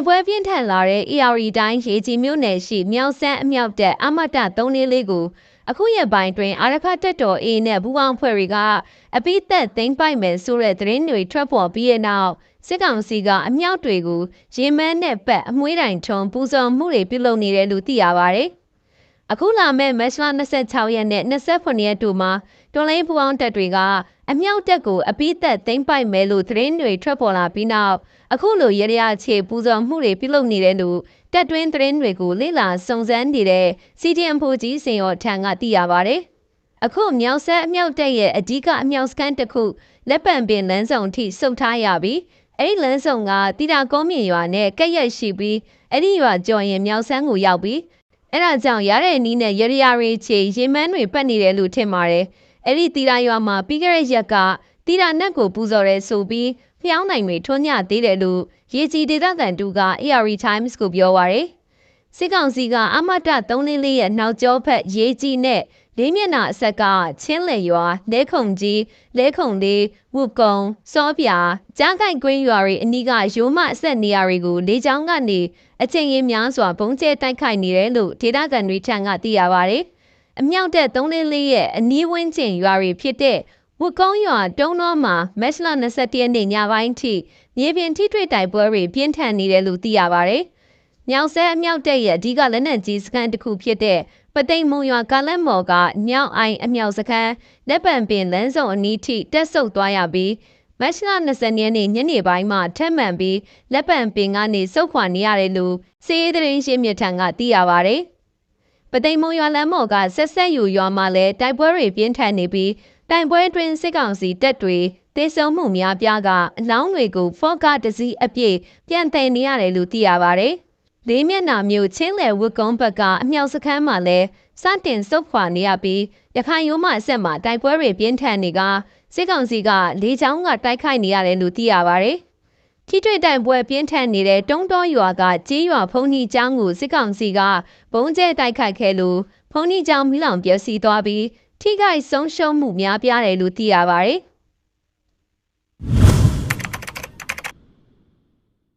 တိုင်ပွဲပြင်းထန်လာတဲ့ AR တိုင်းရေကြီးမြို့နယ်ရှိမြောက်ဆန်းအမြောက်တပ်အမတ်တ344ကိုအခုရက်ပိုင်းတွင်အာရဖတက်တော် A နဲ့ဘူပေါင်းဖွဲ့တွေကအပိသက်သိမ်းပိုက်မယ်ဆိုတဲ့သတင်းတွေထွက်ပေါ်ပြီးတဲ့နောက်စစ်ကောင်စီကအမြောက်တွေကိုရေမန်းနဲ့ပတ်အမွှေးတိုင်ထုံပူဇော်မှုတွေပြုလုပ်နေတယ်လို့သိရပါတယ်။အခုလာမဲ့မတ်လ26ရက်နဲ့28ရက်တို့မှာတွန်လိုင်းပူအောင်တက်တွေက အမြောက်တက်ကိုအပိသက်သိမ်းပိုက်မယ်လို့သတင်းတွေထွက်ပေါ်လာပြီးနောက်အခုလိုရရချေပူဇော်မှုတွေပြုလုပ်နေတယ်လို့တက်တွင်းသတင်းတွေကိုလေ့လာစုံစမ်းနေတဲ့ CDM ဖိုကြီးစင်ရောထံကသိရပါတယ်။အခုမြောက်ဆက်အမြောက်တက်ရဲ့အဓိကအမြောက်စကန်တစ်ခုလက်ပံပင်လမ်းဆောင်ထိစုပ်ထားရပြီးအဲ့ဒီလမ်းဆောင်ကတိတာကုန်းမြင့်ရွာနဲ့ကက်ရက်ရှိပြီးအဲ့ဒီရွာကြော်ရင်မြောက်ဆန်းကိုရောက်ပြီးအဲ့ဒါကြောင့်ရတဲ့နီးနဲ့ရရရီချေရေမန်းတွေပတ်နေတယ်လို့ထင်ပါတယ်။ အဲ့ဒီတိတာရွာမှာပြီးခဲ့တဲ့ရက်ကတိတာနက်ကိုပူဇော်ရဲဆိုပြီးဖျောင်းနိုင်တွေထွန်းညသေးတယ်လို့ရေကြီးဒေသခံတူက AR Times ကိုပြောပါရယ်စစ်ကောင်စီကအမတ344ရဲ့နောက်ကျောဖက်ရေကြီးနဲ့လေးမျက်နှာအဆက်ကချင်းလေရွာလဲခုံကြီးလဲခုံလေးဝုကုံစောပြာကြားကိုက်ကွင်းရွာတွေအနီးကရိုးမအဆက်နေရာတွေကိုလေကြောင်းကနေအချိန်ရင်းများစွာဘုံကျဲတိုက်ခိုက်နေတယ်လို့ဒေသခံတွေထံကသိရပါဗျ။ အမြောက်တဲ့344ရဲ့အနီးဝန်းကျင်ရွာတွေဖြစ်တဲ့ဝကုံးရွာတုံးတော်မှာမက်လ21ရက်နေ့ညပိုင်းထိမြေပြင်ထိတွေ့တိုက်ပွဲတွေပြင်းထန်နေတယ်လို့သိရပါဗျ။မြောက်ဆဲအမြောက်တဲ့ရဲ့အဓိကလက်နက်ကြီးစခန်းတစ်ခုဖြစ်တဲ့ပသိမ်မုံရွာကားလက်မော်ကမြောက်အိုင်အမြောက်စခန်းလက်ပံပင်လမ်းစုံအနီးထိတက်ဆုပ်သွားရပြီးမတ်လ20ရက်နေ့ညနေပိုင်းမှာထက်မှန်ပြီးလက်ပံပင်ကနေစုပ်ခွာနေရတယ်လို့စီးရေးသတင်းရှင်းမြထံကသိရပါဗျ။ ပသိမ်မုံရွာလမ်းမော်ကဆက်ဆက်ယူရွာမှာလည်းတိုက်ပွဲတွေပြင်းထန်နေပြီးတိုင်ပွဲတွင်စစ်ကောင်စီတပ်တွေတေဆုံမှုများပြားကအလောင်းတွေကိုဖော့ကတစည်းအပြည့်ပြန်သိမ်းနေရတယ်လို့သိရပါတယ်။လေးမျက်နှာမျိုးချင်းလယ်ဝတ်ကုန်းဘက်ကအမြောက်စခန်းမှာလည်းစတင်စုပ်ခွာနေရပြီးရခိုင်ရိုးမအဆက်မှာတိုက်ပွဲတွေပြင်းထန်နေကစစ်ကောင်စီကလေးချောင်းကတိုက်ခိုက်နေရတယ်လို့သိရပါတယ်။ ထိတွေ့တိုင်ပွဲပြင်းထန်နေတဲ့တုံးတော်ရွာကကြေးရွာဖုန်ကြီးကျောင်းကိုစစ်ကောင်စီကဘုံကျဲတိုက်ခိုက်ခဲ့လို့ဖုန်ကြီးကျောင်းမိလောင်ပျက်စီးသွားပြီးထိခိုက်ဆုံးရှုံးမှုများပြားတယ်လို့သိရပါတယ်။